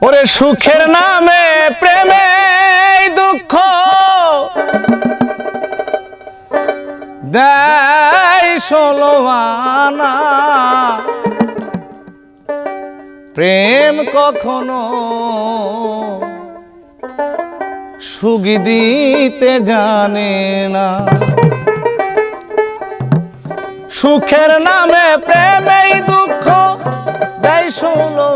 ওরে সুখের নামে, প্রেমে দুঃখ। দেয় প্রেম কখনো সুখ দিতে জানে না। সুখের নামে, প্রেমেই দুঃখ। দেয় ষোলো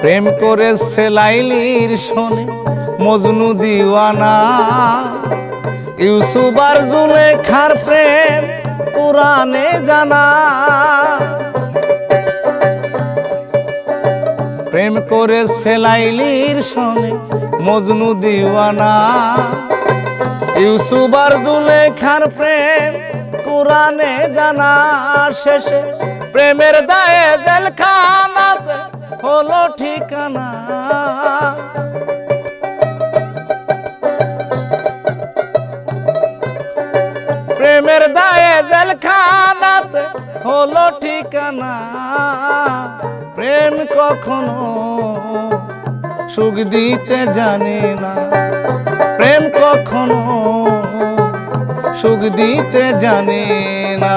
প্রেম করেছে লাইলির শোনে মজনু দিওয়ানা। ইউসুফ আর জুলেখার প্রেম পুরাণে জানা। প্রেম করেছে লাইলির শোনে মজনু দিওয়ানা। ইউসুফ আর জুলেখার প্রেম কোরআনে জানা। শেষে প্রেমের দায়ে জেলখানাতে হলো ঠিকানা। প্রেমের দায়ে জেলখানাতে হলো ঠিকানা। প্রেম কখনো সুখ দিতে জানে না। প্রেম কখনো সুখ দিতে জানে না।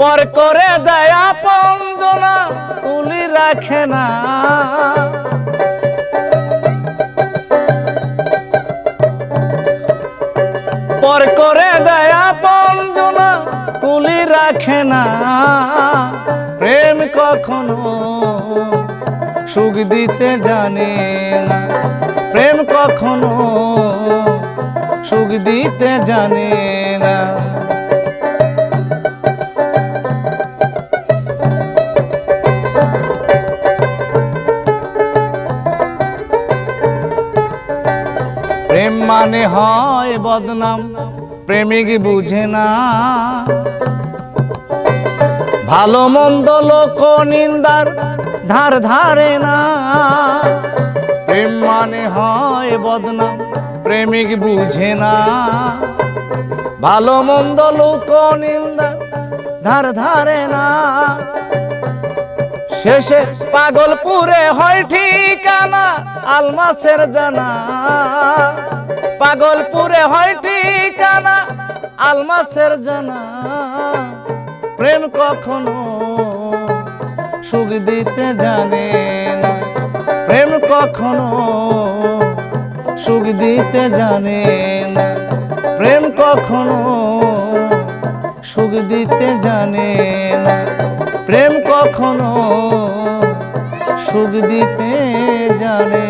পর করে দয়া পঞ্জনা তুলি রাখে না। পর করে দয়া পঞ্জনা তুলি রাখে না। প্রেম কখনো সুখ দিতে জানে না। প্রেম কখনো সুখ দিতে জানে না। মানে হয় বদনাম, প্রেমিক বুঝে না। ভালো মন্দ লোক নিন্দার ধার ধারে না। প্রেম মানে হয় বদনাম, প্রেমিক বুঝে না। ভালো মন্দ লোক নিন্দার ধার ধারে না। শেষে পাগলপুরে হয় ঠিকানা, আলমাসের জানা। পাগলপুরে হয় ঠিকানা, আলমাসের জানা। প্রেম কখনো সুখ দিতে জানে না। প্রেম কখনো সুখ দিতে জানে না। প্রেম কখনো সুখ দিতে জানে না। প্রেম কখনো সুখ দিতে জানে।